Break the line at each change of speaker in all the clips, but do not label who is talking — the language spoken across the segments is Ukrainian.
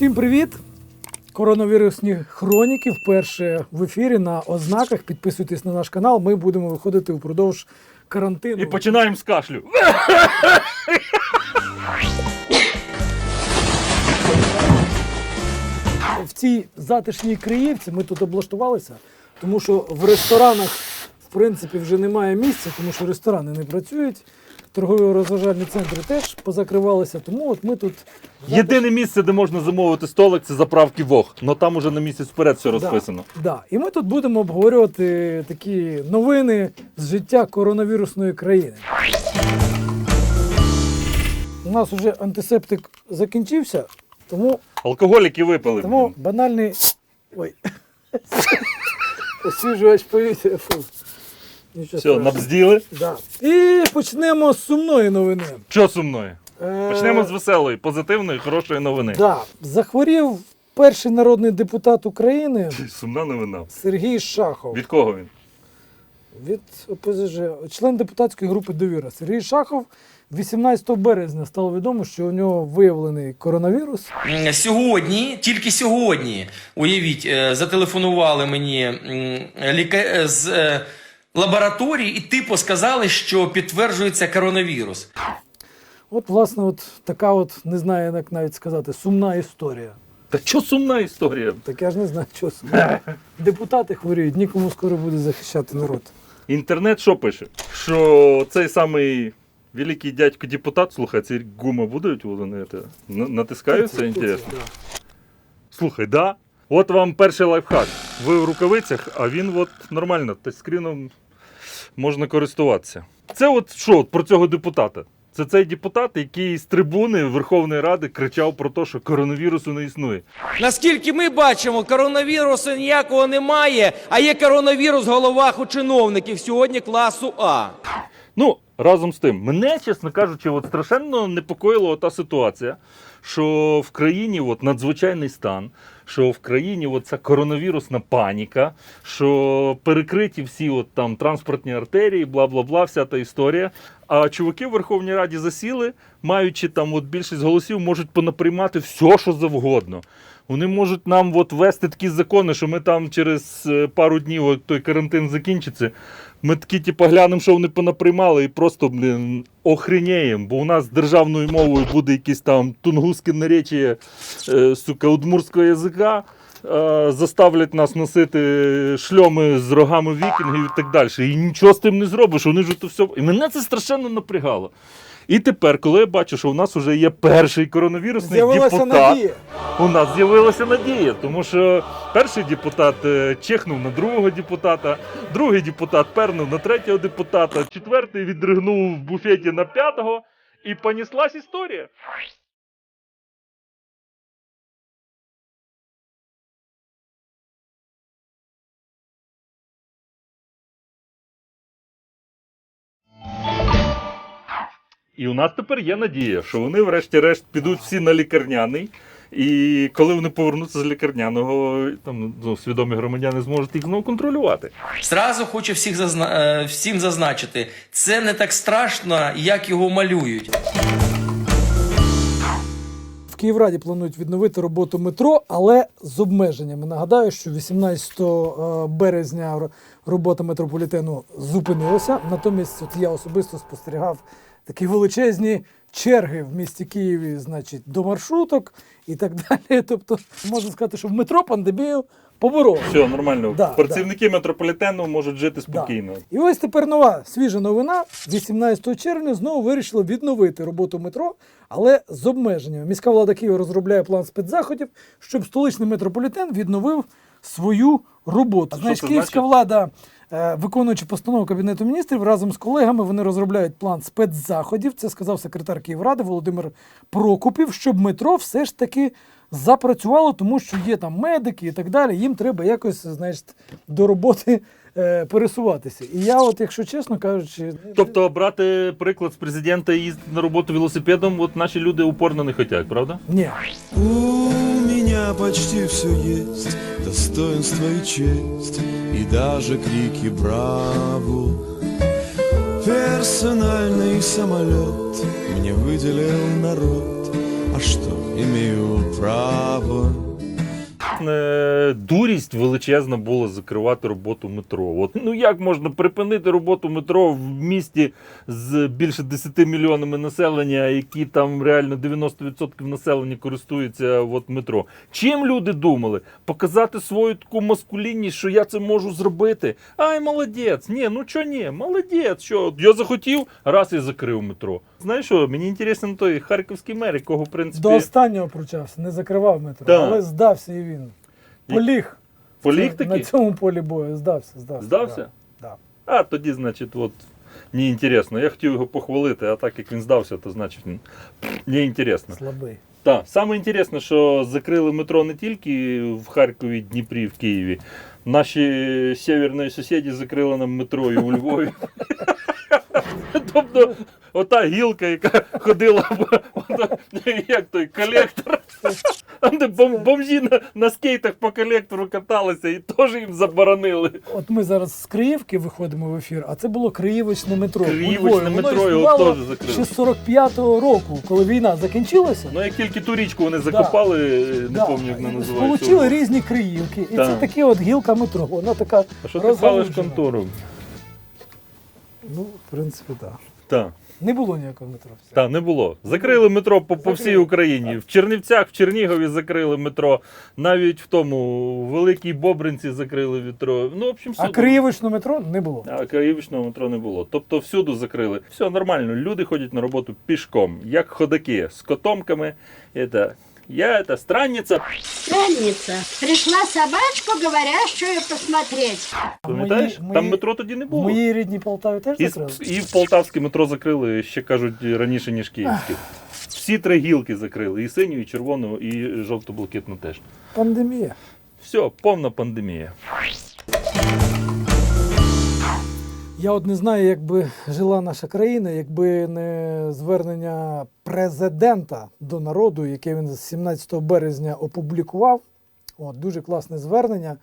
Всім привіт! Коронавірусні хроніки вперше в ефірі на ознаках. Підписуйтесь на наш канал. Ми будемо виходити впродовж карантину.
І починаємо з кашлю.
в цій затишній Криївці ми тут облаштувалися, тому що в ресторанах, в принципі, вже немає місця, тому що ресторани не працюють. Торгові розважальні центри теж позакривалися, тому от ми тут
Єдине місце, де можна замовити столик, це заправки Вог. Но там уже на місяць вперед все розписано.
Да, да. І ми тут будемо обговорювати такі новини з життя коронавірусної країни. У нас вже антисептик закінчився, тому,
Алкоголіки випили.
тому банальний. Ой. Освіжувач повітря. Фу.
Все, набзділи.
Да. І почнемо з сумної новини.
Що сумною?
Е,
Почнемо з веселої, позитивної, хорошої новини.
Да. Захворів перший народний депутат України
Сумна новина.
Сергій Шахов.
Від кого він?
Від ОПЗЖ, член депутатської групи Довіра Сергій Шахов 18 березня стало відомо, що у нього виявлений коронавірус.
Сьогодні, тільки сьогодні, уявіть, е, зателефонували мені ліка... е, з лабораторії і типу сказали, що підтверджується коронавірус.
От, власне, от така от, не знаю, як навіть сказати, сумна історія.
Та що сумна історія?
Так я ж не знаю, що сумна. Депутати хворіють, нікому скоро буде захищати народ.
Інтернет що пише? Що цей самий великий дядько депутат, слухай, ці гума будуть вони це, натискаються, інтересно.
Да.
Слухай, да. От вам перший лайфхак. Ви в рукавицях, а він от нормально, тачскріном можна користуватися. Це от що про цього депутата? Це цей депутат, який з трибуни Верховної Ради кричав про те, що коронавірусу не існує.
Наскільки ми бачимо, коронавірусу ніякого немає, а є коронавірус в головах у чиновників сьогодні класу А.
Ну, разом з тим, мене, чесно кажучи, от страшенно непокоїла та ситуація, що в країні от надзвичайний стан, що в країні от ця коронавірусна паніка, що перекриті всі от там транспортні артерії, бла бла бла, вся та історія. А чуваки в Верховній Раді засіли, маючи там от більшість голосів, можуть понаприймати все, що завгодно. Вони можуть нам от ввести такі закони, що ми там через е, пару днів от той карантин закінчиться. Ми такі, типу, глянемо, що вони понаприймали, і просто, блін, охренєємо, бо у нас державною мовою буде якісь там тунгусське наречі, е, сука, удмурського язика. е, Заставлять нас носити шльоми з рогами вікінгів і так далі. І нічого з тим не зробиш. Вони ж то все. І мене це страшенно напрягало. І тепер, коли я бачу, що у нас вже є перший коронавірусний
З'явилася
депутат,
надія.
у нас з'явилася надія, тому що перший депутат е, чихнув на другого депутата, другий депутат пернув на третього депутата, четвертий відригнув в буфеті на п'ятого, і поніслась історія. І у нас тепер є надія, що вони, врешті-решт, підуть всі на лікарняний. І коли вони повернуться з лікарняного, там ну, свідомі громадяни зможуть їх знову контролювати.
Зразу хочу всіх зазна... е, всім зазначити, це не так страшно, як його малюють.
В Київраді планують відновити роботу метро, але з обмеженнями. Нагадаю, що 18 е, березня робота метрополітену зупинилася. Натомість, от я особисто спостерігав такі величезні черги в місті Києві, значить, до маршруток і так далі. Тобто, можна сказати, що в метро пандемію побороли.
Все нормально.
Да,
Працівники метрополітену можуть жити спокійно.
І ось тепер нова свіжа новина. 18 червня знову вирішили відновити роботу метро, але з обмеженнями. Міська влада Києва розробляє план спецзаходів, щоб столичний метрополітен відновив свою роботу. Значить, київська
значить?
влада, виконуючи постанову Кабінету міністрів, разом з колегами вони розробляють план спецзаходів. Це сказав секретар Київради Володимир Прокупів, щоб метро все ж таки запрацювало, тому що є там медики і так далі. Їм треба якось, значить, до роботи е, пересуватися. І я, от, якщо чесно кажучи,
Тобто брати приклад з президента і їздити на роботу велосипедом, от наші люди упорно не хочуть, правда?
ні.
У меня почти все есть, достоинство и честь, и даже крики «Браво!». Персональный самолет мне выделил народ, а что имею право.
Е, Дурість величезна була закривати роботу метро. От, ну як можна припинити роботу метро в місті з більше 10 мільйонами населення, які там реально 90% населення користуються от, метро? Чим люди думали? Показати свою таку маскулінність, що я це можу зробити. Ай, молодець! Ні, ну чо ні, молодець. Що я захотів, раз і закрив метро. Знаєш що, мені інтересно той харківський мер, якого в принципі
До останнього пручався, не закривав метро,
Да.
але здався і він. Поліг.
поліг
Це- На цьому полі бою здався, здався.
Здався?
Да.
А тоді, значить, от не інтересно. Я хотів його похвалити, а так як він здався, то значить він не інтересно.
Слабий.
Так, саме інтересне, що закрили метро не тільки в Харкові, Дніпрі, в Києві. Наші северні сусіди закрили нам метро і у Львові. Тобто, ота гілка, яка ходила, як той колектор. Бомжі на, на скейтах по колектору каталися і теж їм заборонили.
От ми зараз з Криївки виходимо в ефір, а це було Криївочне метро.
Криївочне. Метро, його теж закрили.
Ще з 45-го року, коли війна закінчилася.
Ну, як тільки ту річку вони закопали, не
да,
пам'ятаю, як вона називається.
Получили різні Криївки. І
Да.
це таке от гілка метро. Вона така.
А що ти палиш контору?
Ну, в принципі, так.
Так.
Не було ніякого метро.
Так, не було. Закрили метро по, по всій. Україні. В Чернівцях, в Чернігові закрили метро. Навіть в тому в Великій Бобринці закрили метро. Ну, в общем,
А
всюди.
Метро не було.
А Київічного метро не було. Тобто всюди закрили. Все нормально. Люди ходять на роботу пішком, як ходаки, з котомками. Это, я это странниця.
Странница. Пришла собачку, говорящую посмотреть.
Пам'ятаєш?
мої-
Там метро тоді не
В
було.
моїй рідній Полтаві теж
І,
закрили?
і в Полтавське метро закрили, ще кажуть, раніше, ніж київське. Всі три гілки закрили: і синю, і червону, і жовто-блакитну теж.
Пандемія.
Все, повна пандемія.
Я от не знаю, як би жила наша країна, якби не звернення президента до народу, яке він 17 березня опублікував. От, дуже класне звернення.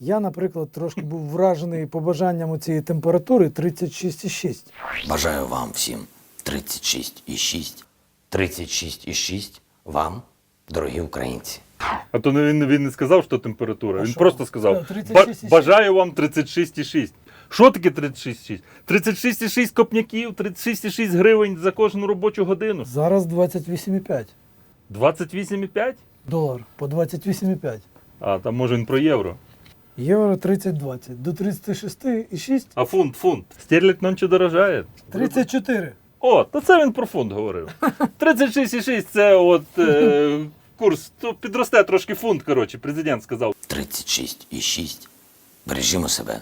Я, наприклад, трошки був вражений побажанням цієї температури 36,6.
Бажаю вам всім 36,6. 36,6 вам, дорогі українці.
А то він, він не сказав, що температура.
А
він
що?
просто сказав:
Е,
«Ба-
36,6.
бажаю вам 36,6. Що таке 36,6? 36,6 копняків, 36,6 гривень за кожну робочу годину.
Зараз 28,5
28,5?
долар по 28,5.
А, там може він про євро.
Євро 30-20. До 36,6
А фунт, фунт. Стерлядь нонче дорожає.
34.
О, то це він про фунт говорив. 36,6 це от е, курс. То підросте трошки фунт, коротше, президент сказав.
36,6. Бережімо себе.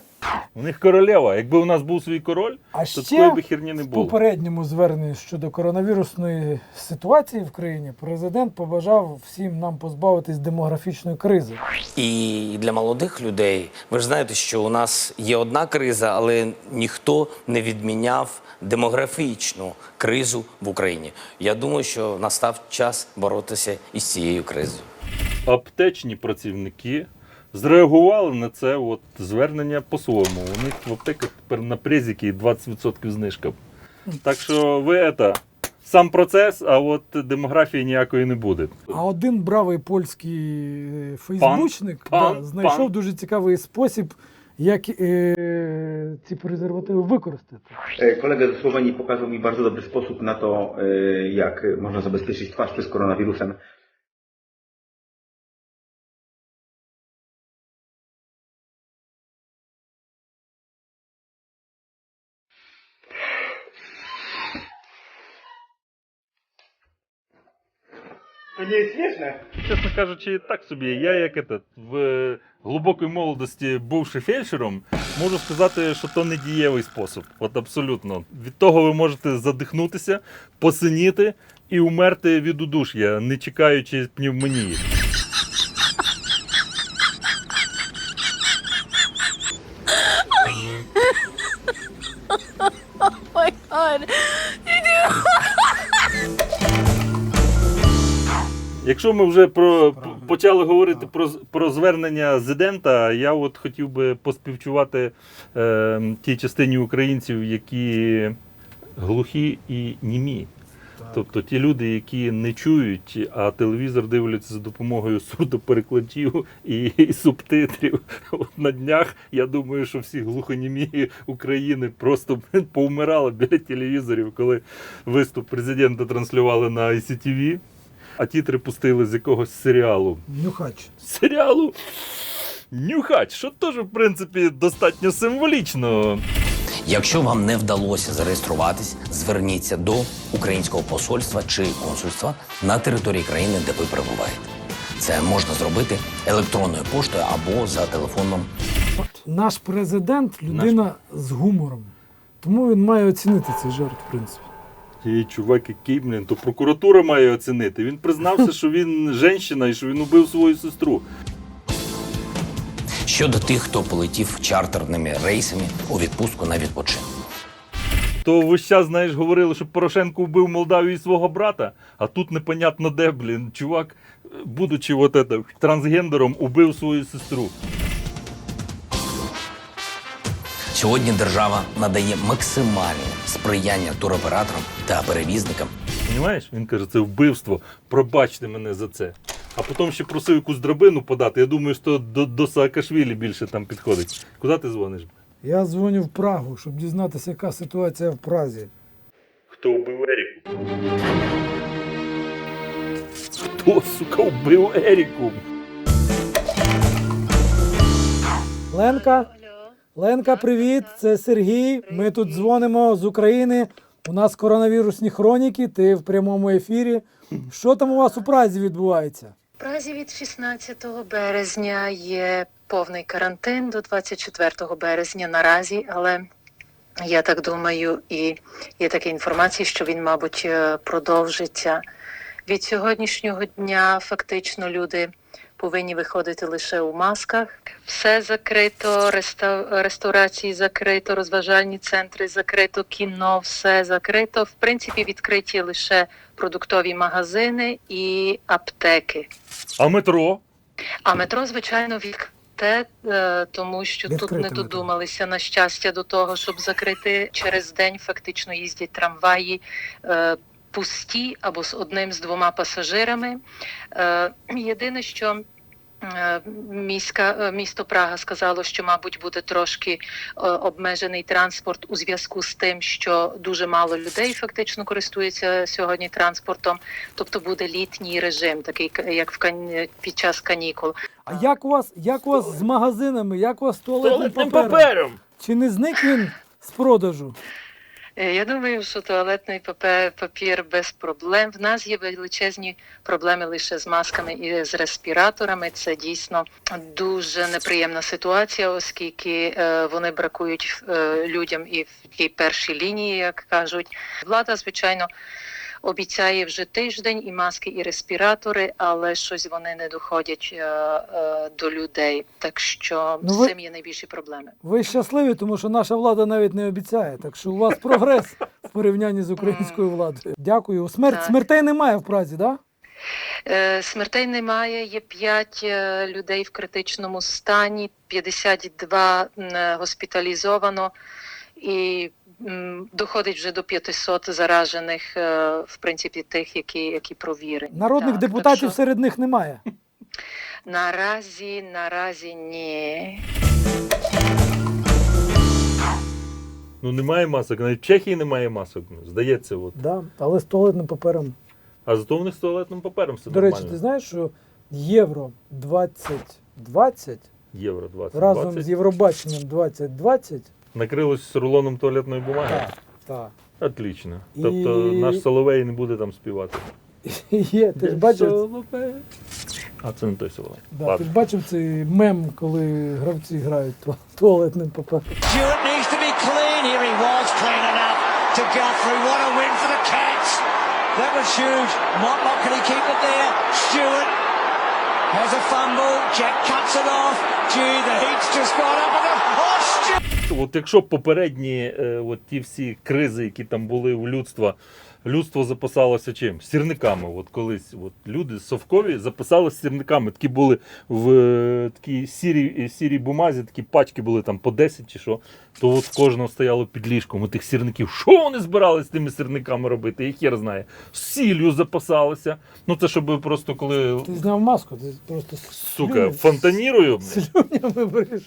У них королева. Якби у нас був свій король,
А
то
ще
такої би херні не
в
було.
попередньому зверненні щодо коронавірусної ситуації в країні президент побажав всім нам позбавитись демографічної кризи.
І для молодих людей, ви ж знаєте, що у нас є одна криза, але ніхто не відміняв демографічну кризу в Україні. Я думаю, що настав час боротися із цією кризою.
аптечні працівники зреагували на це от звернення по-своєму. У них в аптеках тепер на презики 20% знижка. Так що ви это, сам процес, а от демографії ніякої не буде.
А один бравий польський е, фейсбучник
Пан,
да,
пан,
знайшов
пан.
дуже цікавий спосіб, як е, ці презервативи використати.
E, Kolega ze Słowenii pokazał mi bardzo dobry sposób na to, e, jak można zabezpieczyć twarz koronawirusem. To смішно.
Чесно кажучи, так собі. Я як этот, в глибокій молодості, бувши фельдшером, можу сказати, що то не дієвий спосіб. От абсолютно. Від того ви можете задихнутися, посиніти і умерти від удуш'я, не чекаючи пневмонії. Якщо ми вже про почали говорити про, про звернення Зидента, я от хотів би поспівчувати е, тій частині українців, які глухі і німі. Тобто ті люди, які не чують, а телевізор дивляться за допомогою сурдоперекладів і, і субтитрів. От на днях я думаю, що всі глухонімі України просто повмирали біля телевізорів, коли виступ президента транслювали на ICTV, а тітри пустили з якогось серіалу.
Нюхач.
Серіалу Нюхач, що теж, в принципі, достатньо символічно.
Якщо вам не вдалося зареєструватись, зверніться до українського посольства чи консульства на території країни, де ви перебуваєте. Це можна зробити електронною поштою або за телефоном
Наш президент людина з гумором. Тому він має оцінити цей жарт, в принципі.
І чувак, який, блін, то прокуратура має оцінити. Він признався, що він жінка і що він убив свою сестру.
щодо тих, хто полетів чартерними рейсами у відпустку на відпочинок.
То ви час, знаєш, говорили, що Порошенко вбив Молдавію свого брата, а тут непонятно де, блін. Чувак, будучи от это, трансгендером, убив свою сестру.
Сьогодні держава надає максимальне сприяння туроператорам та перевізникам
Понімаєш? Він каже, це вбивство. Пробачте мене за це. А потім ще просив якусь драбину подати. Я думаю, що до, до Саакашвілі більше там підходить. Куди ти дзвониш?
Я дзвоню в Прагу, щоб дізнатися, яка ситуація в Празі.
Хто вбив Еріку? Хто, сука, вбив Еріку?
Ленка, Ленка, привіт! Це Сергій. Ми тут дзвонимо з України. У нас коронавірусні хроніки, ти в прямому ефірі. Що там у вас у Празі відбувається?
В Празі від 16 березня є повний карантин до 24 березня наразі, але я так думаю, і є така інформація, що він, мабуть, е, продовжиться. Від сьогоднішнього дня фактично люди повинні виходити лише у масках. Все закрито, реставрації закрито, розважальні центри закрито, кіно, все закрито. В принципі, відкриті лише продуктові магазини і аптеки.
А метро?
А метро, звичайно, відкрите, е, тому що тут
Відкрите
не
метро.
додумалися на щастя до того, щоб закрити через день. Фактично їздять трамваї. Пусті або з одним з двома пасажирами. Е, Єдине, що е, міська е, місто Прага сказало, що, мабуть, буде трошки обмежений транспорт у зв'язку з тим, що дуже мало людей фактично користуються сьогодні транспортом. Тобто буде літній режим, такий як в кан- під час канікул.
А як у вас, як у вас з магазинами, як у вас з туалетним,
Туалетним
папером?
папером!
Чи не зник він з продажу?
Е, Я думаю, що туалетний папе- папір без проблем. В нас є величезні проблеми лише з масками і з респіраторами. Це дійсно дуже неприємна ситуація, оскільки е, вони бракують е, людям і в тій першій лінії, як кажуть. Влада, звичайно. Обіцяє вже тиждень і маски, і респіратори, але щось вони не доходять е, е, до людей. Так що
Ну,
з
ви-
цим є найбільші проблеми.
Ви щасливі, тому що наша влада навіть не обіцяє. Так що у вас прогрес в порівнянні з українською владою. Дякую. Смерть,
Так.
смертей немає в Празі, так? Да?
Е, Смертей немає. Є 5 людей в критичному стані, 52 м, госпіталізовано і доходить вже до 500 заражених, е, в принципі, тих, які, які провірені.
Народних
Так,
депутатів
так що
серед них немає.
наразі, наразі ні.
Ну немає масок, навіть в Чехії немає масок. Здається, от.
Да? Але з туалетним папером.
А зато в них з туалетним папером все
До речі, ти знаєш, що Євро 2020
Євро 20.
разом з Євробаченням 2020
Накрилось рулоном туалетної бумаги.
так, так.
Отлично.
І-
Тобто наш Соловей не буде там співати.
Є, ти ж бачив,
Соловей. А це не той Соловей.
да, ти
Ладно.
ж бачив цей мем, коли гравці грають ту- туалетним папером.
Stewart needs to be clean. Here he was clean enough to Guthrie. What a win for the Cats. That was huge. Motlop, can he keep it there? Stewart has a fumble. Jack cuts it off. Gee, the heat's just gone up. And the, oh, Stewart!
От якщо попередні е, от ті всі кризи, які там були у людства, людство запасалося чим? Сірниками. От колись от люди совкові запасалися сірниками. Такі були в е, такій сірій, сірій бумазі, такі пачки були там по 10 чи що. То от кожного стояло під ліжком у тих сірників. Що вони збирались з тими сірниками робити? І хер знає. З сіллю запасалися. Ну це щоб просто коли.
Ти зняв маску, ти просто
Сука, фонтанірую.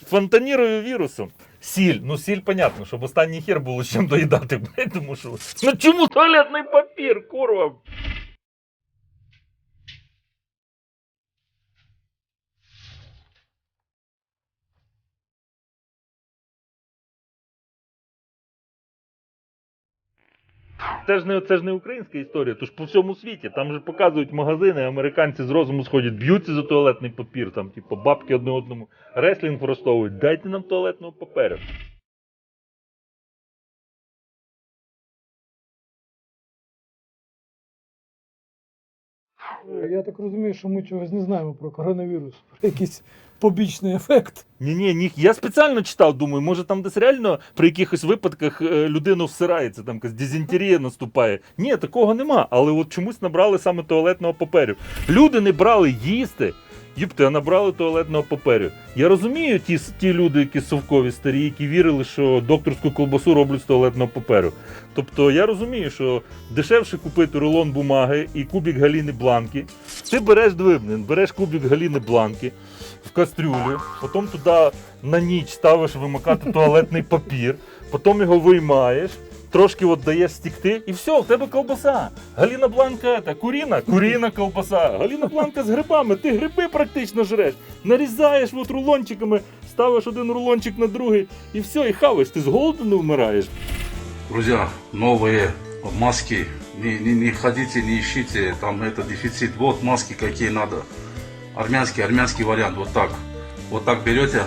Фонтанірую вірусом. Сіль, ну сіль, понятно, щоб останній хер було з чим доїдати, тому що. Ну чому туалетний папір, курва? Це ж не це ж не українська історія, то ж по всьому світі. Там же показують магазини, американці з розуму сходять, б'ються за туалетний папір, там, типу, бабки одне одному реслінг влаштовують. Дайте нам туалетного паперу.
Я так розумію, що ми чогось не знаємо про коронавірус, про якийсь побічний ефект.
Ні, ні, ні. Я спеціально читав, думаю, може там десь реально при якихось випадках е, людина всирається, там якась дизентерія наступає. Ні, такого нема. Але от чомусь набрали саме туалетного паперу. Люди не брали їсти. Їпте, а набрали туалетного паперу. Я розумію ті, ті люди, які совкові старі, які вірили, що докторську колбасу роблять з туалетного паперу. Тобто я розумію, що дешевше купити рулон бумаги і кубік галіни бланки. Ти береш двибнин, береш кубік галіни бланки в кастрюлю, потім туди на ніч ставиш вимикати туалетний папір, потім його виймаєш. Трошки от даєш стікти, і все, в тебе колбаса. Галіна Бланка, та куріна, куріна колбаса. Галіна Бланка з грибами, ти гриби практично жреш. Нарізаєш от рулончиками, ставиш один рулончик на другий, і все, і хаваєш. Ти з голоду не вмираєш.
Друзья, новые маски. Не, не, не ходите, не ищите, там это дефицит. Вот маски какие надо. Армянский, армянский вариант, вот так. Вот так берете,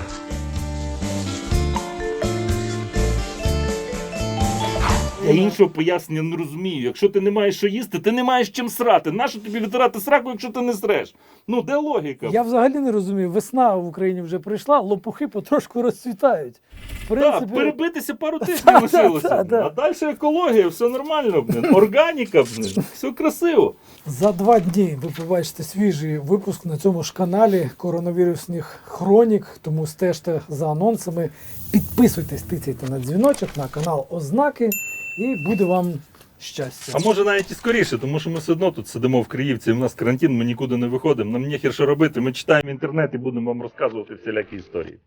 Я іншого пояснення не розумію. Якщо ти не маєш що їсти, ти не маєш чим срати. Нащо тобі витирати сраку, якщо ти не среш? Ну, де логіка?
Я взагалі не розумію, весна в Україні вже прийшла, лопухи потрошку розцвітають. В
Так, перебитися пару тижнів лишилося. А далі екологія, все нормально, блін. Органіка, блін. Все красиво.
За два дні ви побачите свіжий випуск на цьому ж каналі коронавірусних хронік. Тому стежте за анонсами, підписуйтесь, тицяйте на дзвіночок на канал Ознаки, і буде вам щастя.
А може навіть і скоріше, тому що ми все одно тут сидимо в Криївці, в нас карантин, ми нікуди не виходимо. Нам нехер що робити. Ми читаємо інтернет і будемо вам розказувати всілякі історії.